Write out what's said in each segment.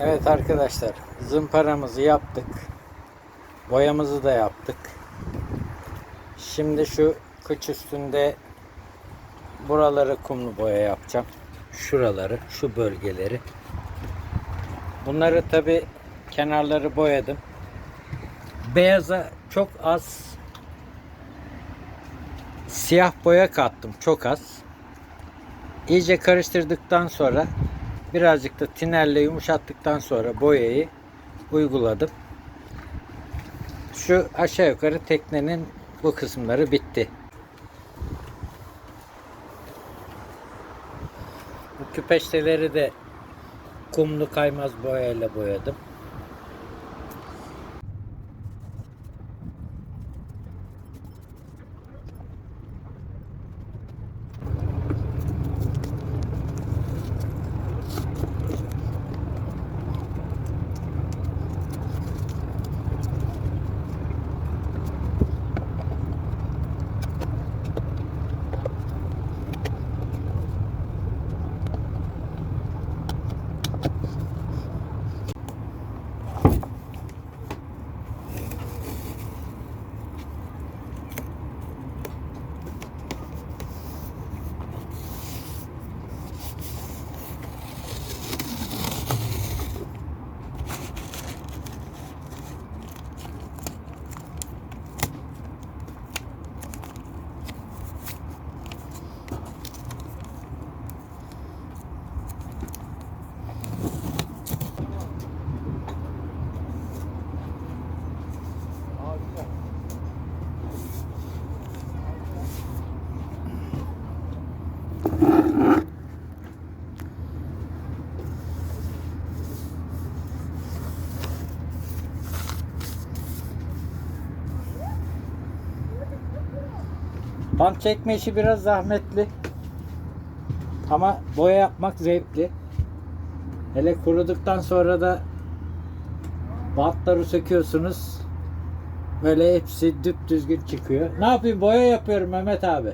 Evet arkadaşlar zımparamızı yaptık. Boyamızı da yaptık. Şimdi şu kıç üstünde buraları kumlu boya yapacağım. Şuraları, şu bölgeleri. Bunları tabi kenarları boyadım. Beyaza çok az siyah boya kattım. Çok az. İyice karıştırdıktan sonra birazcık da tinerle yumuşattıktan sonra boyayı uyguladım. Şu aşağı yukarı teknenin bu kısımları bitti. Bu küpeşteleri de kumlu kaymaz boyayla boyadım. Bant çekme işi biraz zahmetli. Ama boya yapmak zevkli. Hele kuruduktan sonra da bantları söküyorsunuz. Böyle hepsi düzgün çıkıyor. Ne yapayım boya yapıyorum Mehmet abi.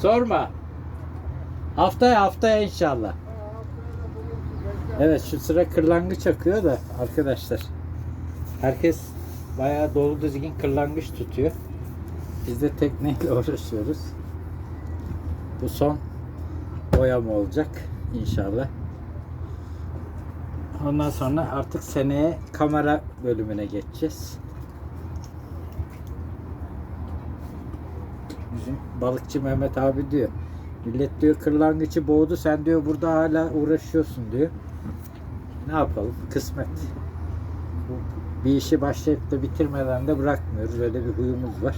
Sorma. Haftaya haftaya inşallah. Evet şu sıra kırlangıç akıyor da arkadaşlar. Herkes bayağı dolu düzgün kırlangıç tutuyor. Biz de tekneyle uğraşıyoruz. Bu son boyama olacak inşallah. Ondan sonra artık seneye kamera bölümüne geçeceğiz. Bizim balıkçı Mehmet abi diyor. Millet diyor kırlangıcı boğdu sen diyor burada hala uğraşıyorsun diyor. Ne yapalım kısmet. Bir işi başlayıp da bitirmeden de bırakmıyoruz. Öyle bir huyumuz var.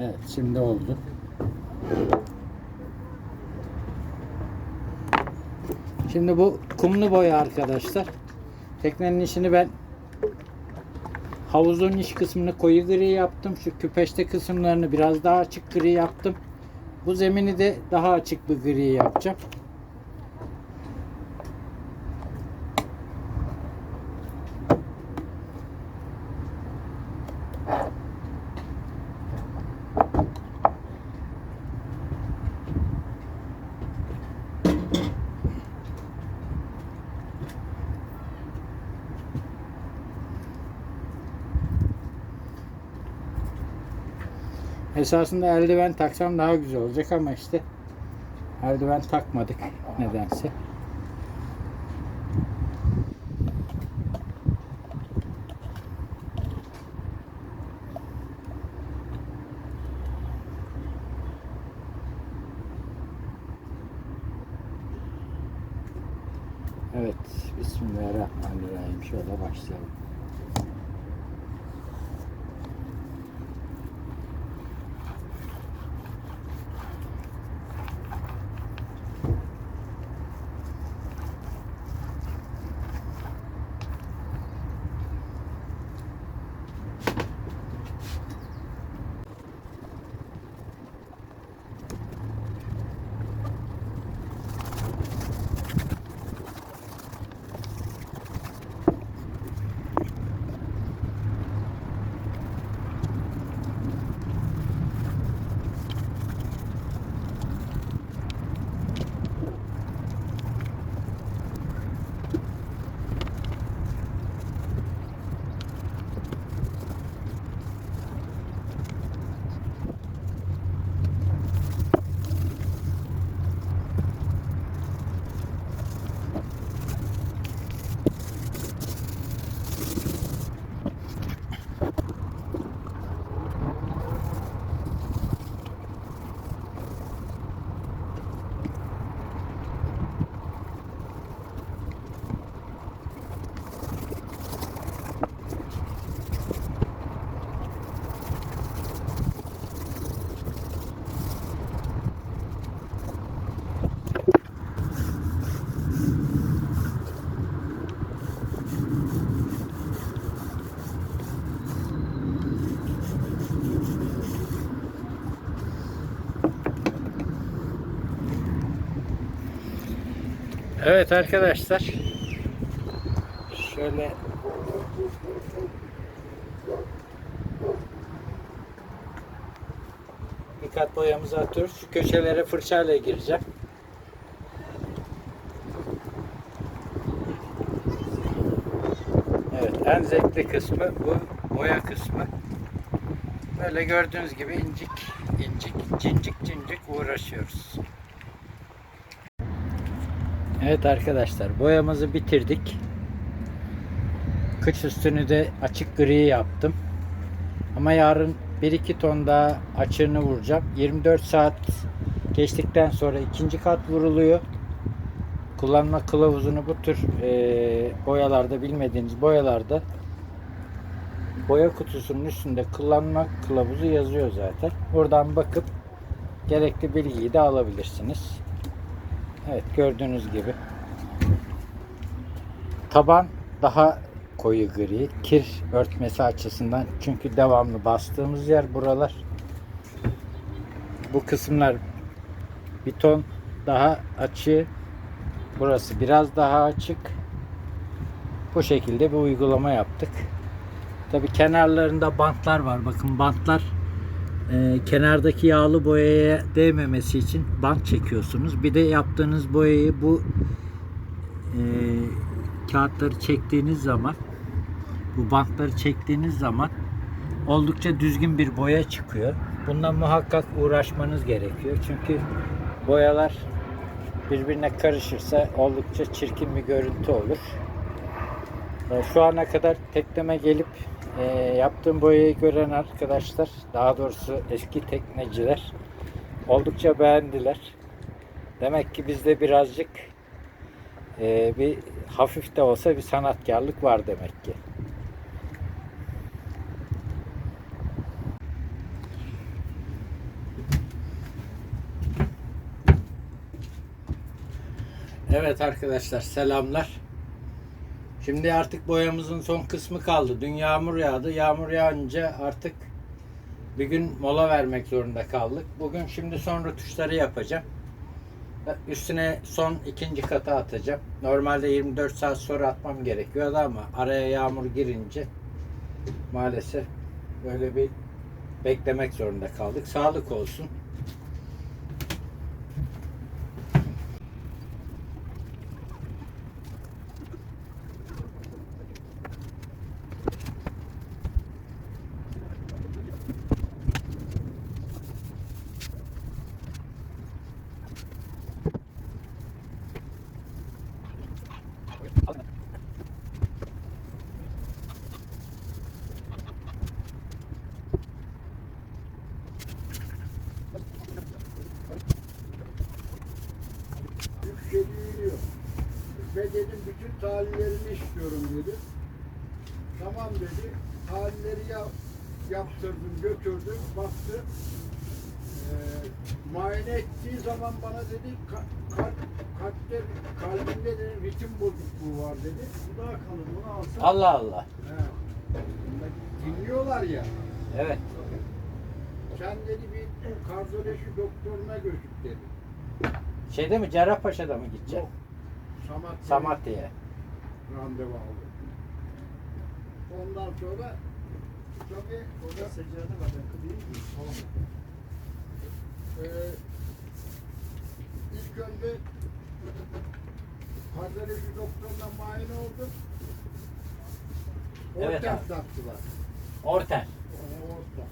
Evet şimdi oldu. Şimdi bu kumlu boya arkadaşlar. Teknenin işini ben havuzun iç kısmını koyu gri yaptım. Şu küpeşte kısımlarını biraz daha açık gri yaptım. Bu zemini de daha açık bir gri yapacağım. Esasında eldiven taksam daha güzel olacak ama işte eldiven takmadık nedense. Evet arkadaşlar. Şöyle bir kat boyamızı atıyoruz. Şu köşelere fırçayla gireceğim. Evet en zevkli kısmı bu boya kısmı. Böyle gördüğünüz gibi incik incik cincik cincik uğraşıyoruz. Evet arkadaşlar boyamızı bitirdik. Kıç üstünü de açık gri yaptım. Ama yarın 1-2 ton daha açığını vuracağım. 24 saat geçtikten sonra ikinci kat vuruluyor. Kullanma kılavuzunu bu tür e, boyalarda bilmediğiniz boyalarda boya kutusunun üstünde kullanma kılavuzu yazıyor zaten. Buradan bakıp gerekli bilgiyi de alabilirsiniz. Evet gördüğünüz gibi. Taban daha koyu gri. Kir örtmesi açısından. Çünkü devamlı bastığımız yer buralar. Bu kısımlar bir daha açık. Burası biraz daha açık. Bu şekilde bir uygulama yaptık. Tabi kenarlarında bantlar var. Bakın bantlar e, kenardaki yağlı boyaya değmemesi için bant çekiyorsunuz. Bir de yaptığınız boyayı bu e, kağıtları çektiğiniz zaman bu bantları çektiğiniz zaman oldukça düzgün bir boya çıkıyor. Bundan muhakkak uğraşmanız gerekiyor. Çünkü boyalar birbirine karışırsa oldukça çirkin bir görüntü olur. E, Şu ana kadar tekleme gelip e, yaptığım boyayı gören arkadaşlar, daha doğrusu eski tekneciler oldukça beğendiler. Demek ki bizde birazcık e, bir hafif de olsa bir sanatkarlık var demek ki. Evet arkadaşlar selamlar. Şimdi artık boyamızın son kısmı kaldı. Dün yağmur yağdı. Yağmur yağınca artık bir gün mola vermek zorunda kaldık. Bugün şimdi son rötuşları yapacağım. Üstüne son ikinci kata atacağım. Normalde 24 saat sonra atmam gerekiyordu ama araya yağmur girince maalesef böyle bir beklemek zorunda kaldık. Sağlık olsun. yükseliyor. Ve dedim bütün talihlerini istiyorum dedi. Tamam dedi. Talihleri yap, yaptırdım, götürdüm, baktı. Ee, muayene ettiği zaman bana dedi "Ka- kalp, kalpte, kalbinde de ritim bozukluğu var dedi. Bu daha kalın, bunu alsam. Allah Allah. He. Dinliyorlar ya. Evet. Sen dedi bir kardiyoloji doktoruna gözük dedi. Şeyde mi Cerrahpaşa'da mı gideceksin? Yok. Samat. Samatya'ya. randevu aldı. Ondan sonra tabii o da seccade var yakın değil mi? Tamam. Ee, önce kardiyoloji doktoruna muayene oldum. Evet Ortem abi. orta.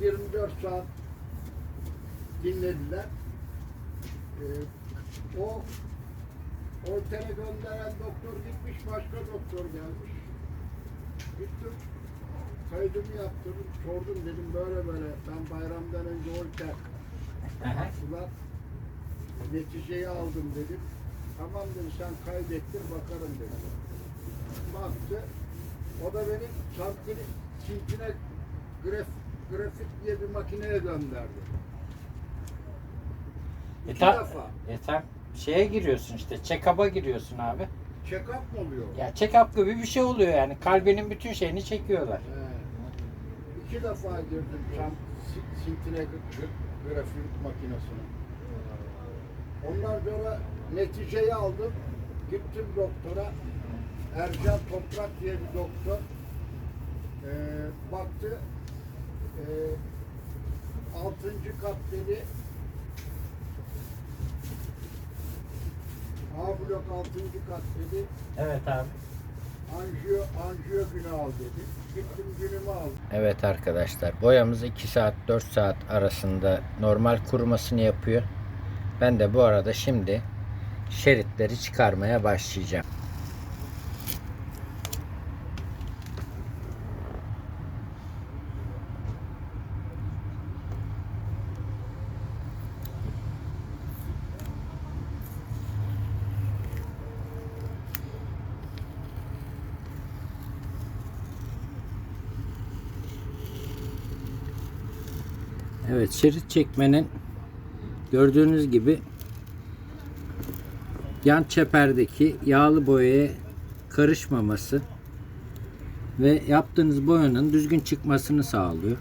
24 saat dinlediler. Ee, o Ortaya gönderen doktor gitmiş, başka doktor gelmiş. Gittim, kaydımı yaptırdım, sordum dedim böyle böyle, ben bayramdan önce Orter sular, neticeyi aldım dedim. Tamam dedi, sen kaydettir bakarım dedi. Baktı, o da beni santini, sintine graf, grafik diye bir makineye gönderdi. E, İki ta- defa. e sen şeye giriyorsun işte check-up'a giriyorsun abi. Check-up mı oluyor? Ya check-up gibi bir şey oluyor yani. Kalbinin bütün şeyini çekiyorlar. He. İki defa girdim si- sintine grafik makinesine. Ondan sonra neticeyi aldım. Gittim doktora. Ercan Toprak diye bir doktor. Ee, baktı. Ee, altıncı kat dedi. A blok altıncı kat dedi. Evet abi. Anjiyo, anjiyo günü al dedi. Gittim günümü aldım. Evet arkadaşlar boyamız 2 saat 4 saat arasında normal kurumasını yapıyor. Ben de bu arada şimdi şeritleri çıkarmaya başlayacağım. Evet şerit çekmenin gördüğünüz gibi yan çeperdeki yağlı boyaya karışmaması ve yaptığınız boyanın düzgün çıkmasını sağlıyor.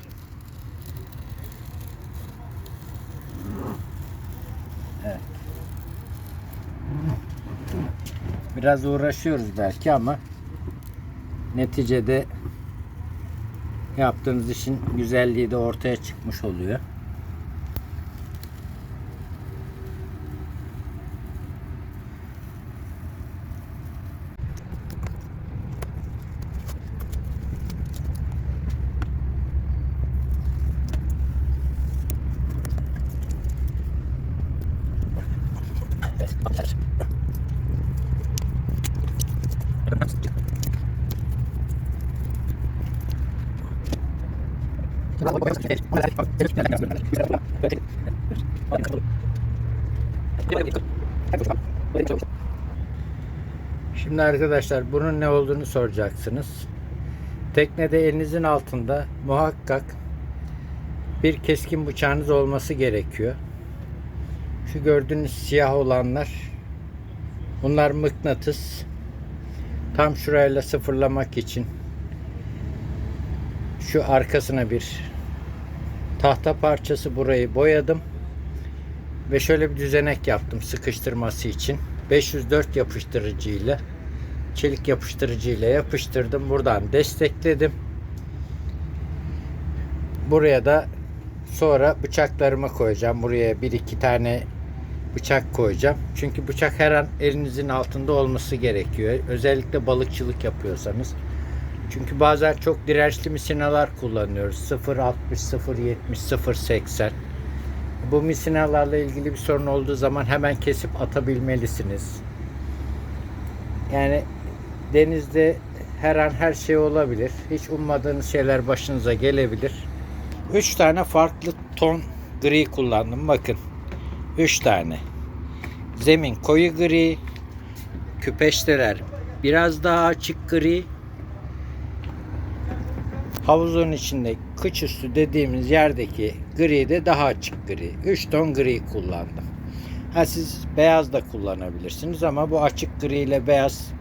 Biraz uğraşıyoruz belki ama neticede yaptığınız işin güzelliği de ortaya çıkmış oluyor. Şimdi arkadaşlar bunun ne olduğunu soracaksınız. Teknede elinizin altında muhakkak bir keskin bıçağınız olması gerekiyor. Şu gördüğünüz siyah olanlar bunlar mıknatıs. Tam şurayla sıfırlamak için şu arkasına bir tahta parçası burayı boyadım. Ve şöyle bir düzenek yaptım sıkıştırması için. 504 yapıştırıcıyla çelik yapıştırıcıyla yapıştırdım. Buradan destekledim. Buraya da sonra bıçaklarımı koyacağım. Buraya bir iki tane bıçak koyacağım. Çünkü bıçak her an elinizin altında olması gerekiyor. Özellikle balıkçılık yapıyorsanız. Çünkü bazen çok dirençli misinalar kullanıyoruz. 0.60, 0.70, 0.80. Bu misinalarla ilgili bir sorun olduğu zaman hemen kesip atabilmelisiniz. Yani denizde her an her şey olabilir. Hiç ummadığınız şeyler başınıza gelebilir. 3 tane farklı ton gri kullandım. Bakın. 3 tane. Zemin koyu gri. Küpeşteler biraz daha açık gri. Havuzun içinde kıç üstü dediğimiz yerdeki gri de daha açık gri. 3 ton gri kullandım. Ha siz beyaz da kullanabilirsiniz ama bu açık gri ile beyaz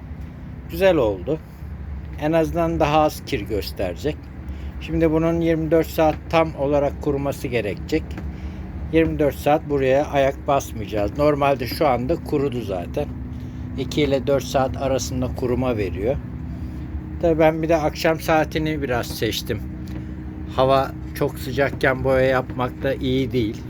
güzel oldu. En azından daha az kir gösterecek. Şimdi bunun 24 saat tam olarak kuruması gerekecek. 24 saat buraya ayak basmayacağız. Normalde şu anda kurudu zaten. 2 ile 4 saat arasında kuruma veriyor. Tabii ben bir de akşam saatini biraz seçtim. Hava çok sıcakken boya yapmak da iyi değil.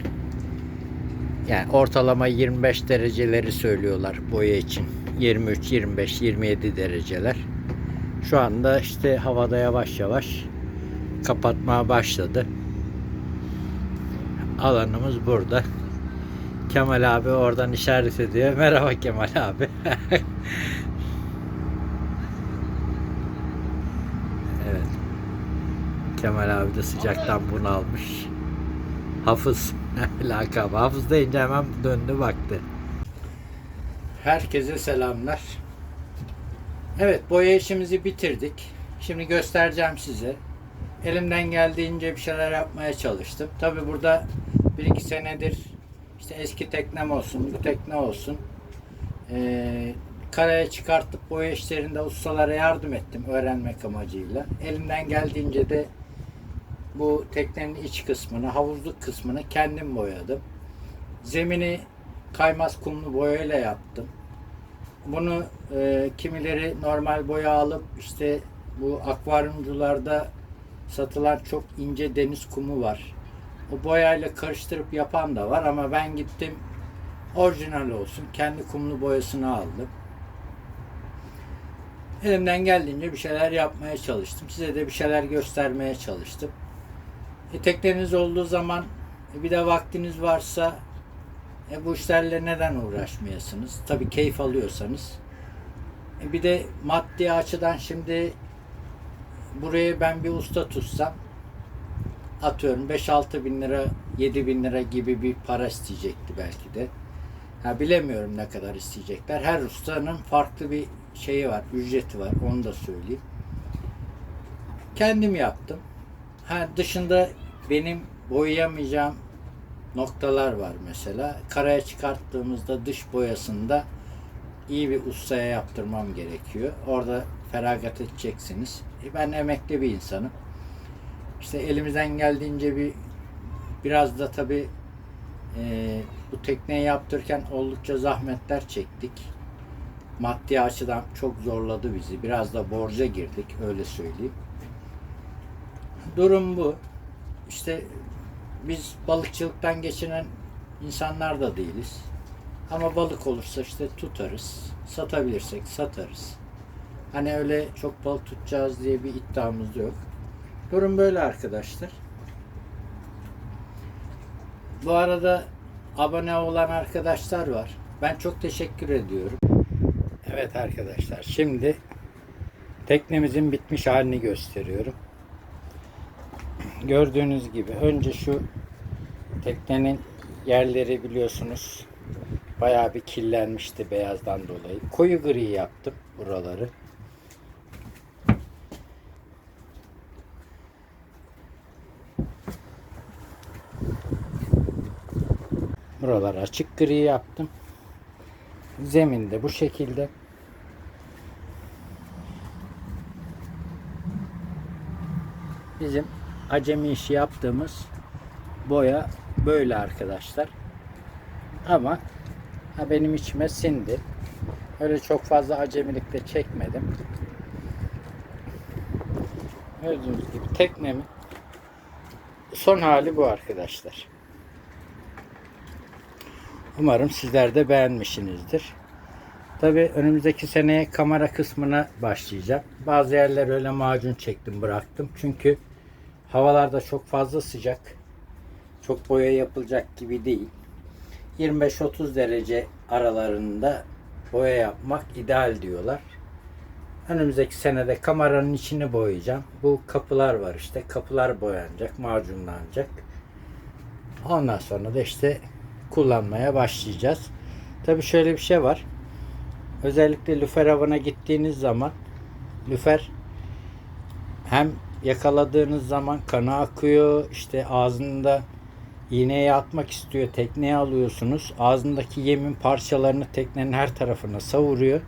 Yani ortalama 25 dereceleri söylüyorlar boya için. 23, 25, 27 dereceler. Şu anda işte havada yavaş yavaş kapatmaya başladı. Alanımız burada. Kemal abi oradan işaret ediyor. Merhaba Kemal abi. evet. Kemal abi de sıcaktan bunalmış. Hafız lakabı. Hafız deyince hemen döndü baktı. Herkese selamlar. Evet boya işimizi bitirdik. Şimdi göstereceğim size. Elimden geldiğince bir şeyler yapmaya çalıştım. Tabi burada bir iki senedir işte eski teknem olsun, bu tekne olsun. Ee, karaya çıkartıp boya işlerinde ustalara yardım ettim öğrenmek amacıyla. Elimden geldiğince de bu teknenin iç kısmını, havuzluk kısmını kendim boyadım. Zemini kaymaz kumlu boyayla yaptım. bunu e, kimileri normal boya alıp işte bu akvaryumcularda satılan çok ince deniz kumu var. O boyayla karıştırıp yapan da var ama ben gittim orijinal olsun kendi kumlu boyasını aldım. Elimden geldiğince bir şeyler yapmaya çalıştım. Size de bir şeyler göstermeye çalıştım. E, tekneniz olduğu zaman e, bir de vaktiniz varsa e, bu işlerle neden uğraşmayasınız? Tabii keyif alıyorsanız. E, bir de maddi açıdan şimdi buraya ben bir usta tutsam atıyorum 5-6 bin lira 7 bin lira gibi bir para isteyecekti belki de. Ha, bilemiyorum ne kadar isteyecekler. Her ustanın farklı bir şeyi var, ücreti var. Onu da söyleyeyim. Kendim yaptım. Ha, dışında benim boyayamayacağım noktalar var mesela. Karaya çıkarttığımızda dış boyasında iyi bir ustaya yaptırmam gerekiyor. Orada feragat edeceksiniz. E, ben emekli bir insanım. İşte elimizden geldiğince bir biraz da tabii e, bu tekneyi yaptırırken oldukça zahmetler çektik. Maddi açıdan çok zorladı bizi. Biraz da borca girdik öyle söyleyeyim. Durum bu. İşte biz balıkçılıktan geçinen insanlar da değiliz. Ama balık olursa işte tutarız. Satabilirsek satarız. Hani öyle çok balık tutacağız diye bir iddiamız yok. Durum böyle arkadaşlar. Bu arada abone olan arkadaşlar var. Ben çok teşekkür ediyorum. Evet arkadaşlar şimdi teknemizin bitmiş halini gösteriyorum. Gördüğünüz gibi önce şu teknenin yerleri biliyorsunuz bayağı bir kirlenmişti beyazdan dolayı. Koyu gri yaptım buraları. Buraları açık gri yaptım. Zeminde bu şekilde. Bizim acemi işi yaptığımız boya böyle arkadaşlar. Ama ha benim içime sindi. Öyle çok fazla acemilik de çekmedim. Gördüğünüz gibi teknemin son hali bu arkadaşlar. Umarım sizler de beğenmişsinizdir. Tabi önümüzdeki seneye kamera kısmına başlayacağım. Bazı yerler öyle macun çektim bıraktım. Çünkü havalarda çok fazla sıcak. Çok boya yapılacak gibi değil. 25-30 derece aralarında boya yapmak ideal diyorlar. Önümüzdeki senede kameranın içini boyayacağım. Bu kapılar var işte. Kapılar boyanacak, macunlanacak. Ondan sonra da işte kullanmaya başlayacağız. Tabi şöyle bir şey var. Özellikle lüfer avına gittiğiniz zaman lüfer hem yakaladığınız zaman kanı akıyor, işte ağzında iğneye atmak istiyor, tekneye alıyorsunuz. Ağzındaki yemin parçalarını teknenin her tarafına savuruyor.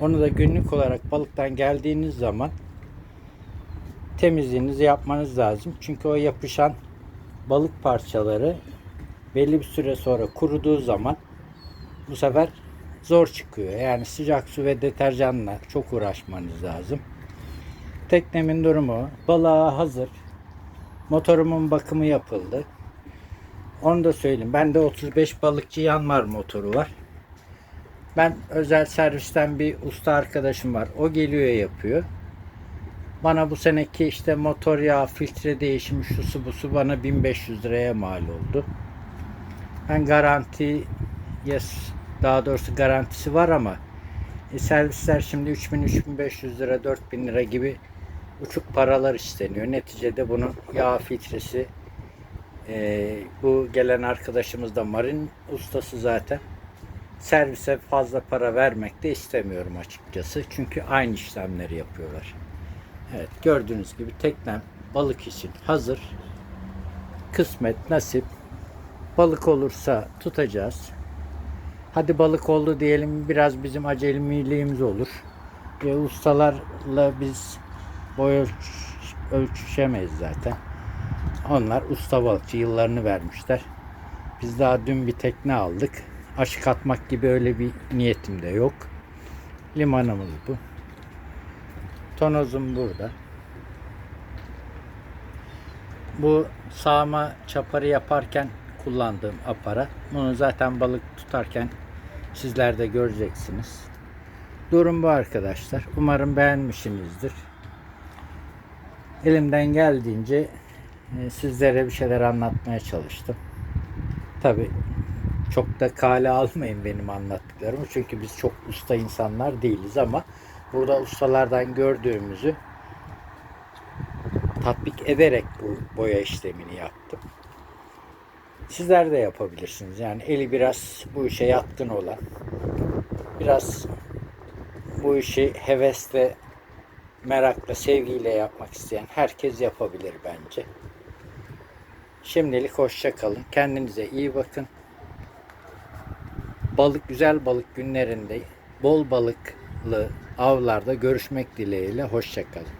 Onu da günlük olarak balıktan geldiğiniz zaman temizliğinizi yapmanız lazım. Çünkü o yapışan balık parçaları belli bir süre sonra kuruduğu zaman bu sefer zor çıkıyor. Yani sıcak su ve deterjanla çok uğraşmanız lazım. Teknemin durumu balığa hazır. Motorumun bakımı yapıldı. Onu da söyleyeyim. Bende 35 balıkçı yanmar motoru var. Ben özel servisten bir usta arkadaşım var. O geliyor yapıyor. Bana bu seneki işte motor yağı, filtre değişimi, şusu busu bana 1500 liraya mal oldu. Ben garanti yes, daha doğrusu garantisi var ama e, servisler şimdi 3000-3500 lira 4000 lira gibi uçuk paralar isteniyor. Neticede bunun yağ filtresi e, bu gelen arkadaşımız da marin ustası zaten. Servise fazla para vermek de istemiyorum açıkçası. Çünkü aynı işlemleri yapıyorlar. Evet gördüğünüz gibi teknem balık için hazır. Kısmet, nasip. Balık olursa tutacağız. Hadi balık oldu diyelim biraz bizim acelemiliğimiz olur. Ve ustalarla biz boy ölç- ölçüşemeyiz zaten. Onlar usta balıkçı yıllarını vermişler. Biz daha dün bir tekne aldık. Aşık atmak gibi öyle bir niyetim de yok. Limanımız bu. Tonozum burada. Bu sağma çaparı yaparken kullandığım aparat. Bunu zaten balık tutarken sizler de göreceksiniz. Durum bu arkadaşlar. Umarım beğenmişsinizdir. Elimden geldiğince e, sizlere bir şeyler anlatmaya çalıştım. Tabi çok da kale almayın benim anlattıklarımı. Çünkü biz çok usta insanlar değiliz ama burada ustalardan gördüğümüzü tatbik ederek bu boya işlemini yaptım. Sizler de yapabilirsiniz. Yani eli biraz bu işe yatkın olan, biraz bu işi hevesle, merakla, sevgiyle yapmak isteyen herkes yapabilir bence. Şimdilik hoşça kalın. Kendinize iyi bakın. Balık güzel balık günlerinde bol balıklı avlarda görüşmek dileğiyle hoşça kalın.